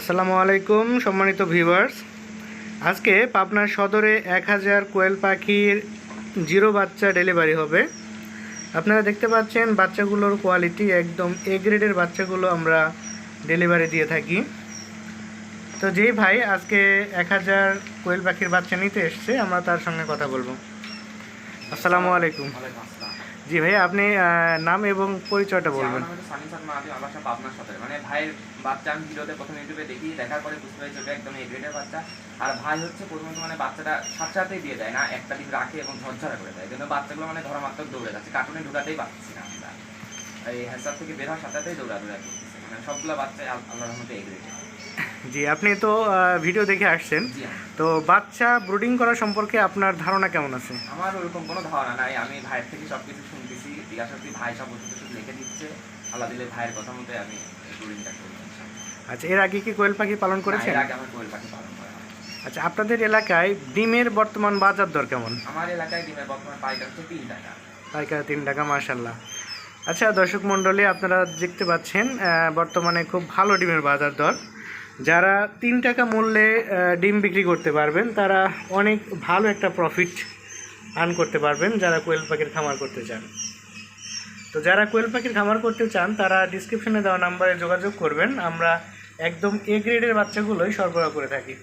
আসসালামু আলাইকুম, সম্মানিত ভিউয়ার্স। আজকে পাবনার সদরে এক হাজার কোয়েল পাখির জিরো বাচ্চা ডেলিভারি হবে। আপনারা দেখতে পাচ্ছেন বাচ্চাগুলোর কোয়ালিটি একদম এ গ্রেডের বাচ্চাগুলো আমরা ডেলিভারি দিয়ে থাকি। তো যেই ভাই আজকে এক হাজার কোয়েল পাখির বাচ্চা নিতে এসছে, আমরা তার সঙ্গে কথা বলব। আসসালামু আলাইকুম। জি ভাই আপনি নাম এবং পরিচয়টা বলবেন। আমার সাথে। মানে ভাইয়ের বাচ্চা আমি ভিডিওতে প্রথম ইউটিউবে দেখি দেখার পরে বুঝতে ওটা একদম এই গ্রেডের বাচ্চা। আর ভাই হচ্ছে প্রথমত মানে বাচ্চাটা সাথে সাথেই দিয়ে দেয় না একটা দিন রাখে এবং ঝরঝরা করে দেয়। কিন্তু বাচ্চাগুলো মানে ধরা মাত্র দৌড়ে যাচ্ছে। কার্টুনে ঢুকাতেই পারছি না আমরা। এই হ্যান্সার থেকে বের হওয়ার সাথে সাথেই দৌড়া দৌড়া করতেছে। মানে সবগুলো বাচ্চাই আল- আল্লাহর রহমতে এই জি আপনি তো ভিডিও দেখে আসছেন। হ্যাঁ। তো বাচ্চা ব্রুডিং করা সম্পর্কে আপনার ধারণা কেমন আছে? আমার ওরকম কোনো ধারণা নাই। আমি ভাইয়ের থেকে সবকিছু শুনতেছি। জিজ্ঞাসা করছি ভাই সব ওষুধ টষুধ লিখে দিচ্ছে। আল্লাহ দিলে ভাইয়ের কথা মতো আমি ব্রিডিংটা করব। আচ্ছা এর আগে কি কোয়েল পাখি পালন করেছেন এর আগে আমার কোয়েল পাখি পালন করা আচ্ছা আপনাদের এলাকায় ডিমের বর্তমান বাজার দর কেমন? আমার এলাকায় ডিমের বর্তমানে পাইকার হচ্ছে তিন টাকা। পাইকারি তিন টাকা মার্শাল্লাহ আচ্ছা দর্শক মণ্ডলী আপনারা দেখতে পাচ্ছেন বর্তমানে খুব ভালো ডিমের বাজার দর। যারা তিন টাকা মূল্যে ডিম বিক্রি করতে পারবেন, তারা অনেক ভালো একটা প্রফিট আর্ন করতে পারবেন যারা কোয়েল পাখির খামার করতে চান। তো যারা কোয়েল পাখির খামার করতে চান, তারা ডিসক্রিপশনে দেওয়া নাম্বারে যোগাযোগ করবেন। আমরা একদম এ গ্রেডের বাচ্চাগুলোই সরবরাহ করে থাকি।